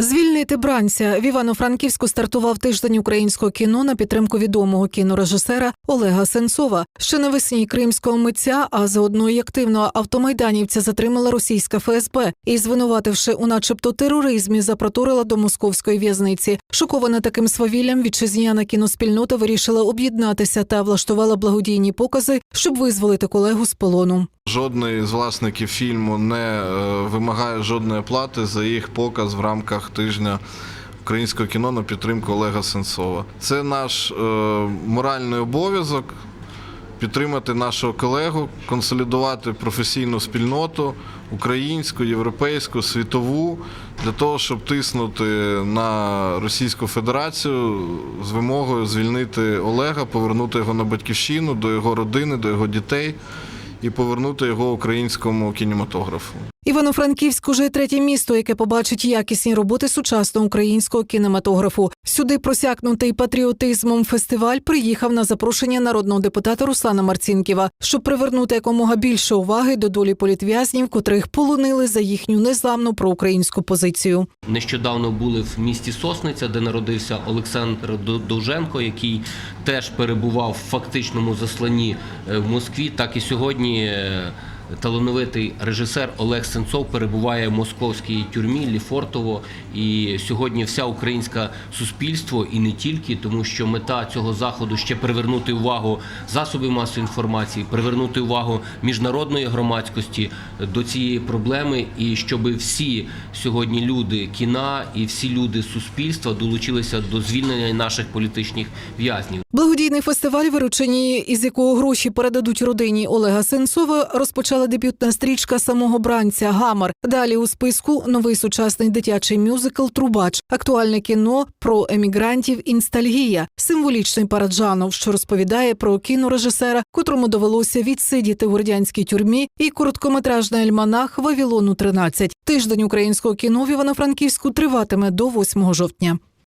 Звільнити бранця в Івано-Франківську стартував тиждень українського кіно на підтримку відомого кінорежисера Олега Сенцова. Ще навесні кримського митця, а заодно й активного автомайданівця затримала російська ФСБ і, звинувативши у начебто тероризмі, запроторила до московської в'язниці. Шокована таким свавіллям, вітчизняна кіноспільнота вирішила об'єднатися та влаштувала благодійні покази, щоб визволити колегу з полону. Жодний з власників фільму не е, вимагає жодної плати за їх показ в рамках тижня українського кіно на підтримку Олега Сенцова. Це наш е, моральний обов'язок підтримати нашого колегу, консолідувати професійну спільноту українську, європейську, світову для того, щоб тиснути на Російську Федерацію з вимогою звільнити Олега, повернути його на батьківщину, до його родини, до його дітей і повернути його українському кінематографу. Івано-Франківськ уже третє місто, яке побачить якісні роботи сучасного українського кінематографу. Сюди просякнутий патріотизмом фестиваль приїхав на запрошення народного депутата Руслана Марцінківа, щоб привернути якомога більше уваги до долі політв'язнів, котрих полонили за їхню незламну проукраїнську позицію. Нещодавно були в місті Сосниця, де народився Олександр Довженко, який теж перебував в фактичному засланні е, в Москві. Так і сьогодні е, талановитий режисер Олег Сенцов перебуває в московській тюрмі Ліфортово. І сьогодні вся українська суспільство і не тільки, тому що мета цього заходу ще привернути увагу засобів масової інформації, привернути увагу міжнародної громадськості до цієї проблеми, і щоб всі сьогодні люди кіна і всі люди суспільства долучилися до звільнення наших політичних в'язнів. Благодійний фестиваль, виручені із якого гроші передадуть родині Олега Сенцова, розпочала дебютна стрічка самого бранця Гамар. Далі у списку новий сучасний дитячий мюзикл Трубач, актуальне кіно про емігрантів Інстальгія, символічний Параджанов, що розповідає про кінорежисера, котрому довелося відсидіти в радянській тюрмі, і короткометражний альманах Вавілону 13 Тиждень українського кіно в Івано-Франківську триватиме до 8 жовтня.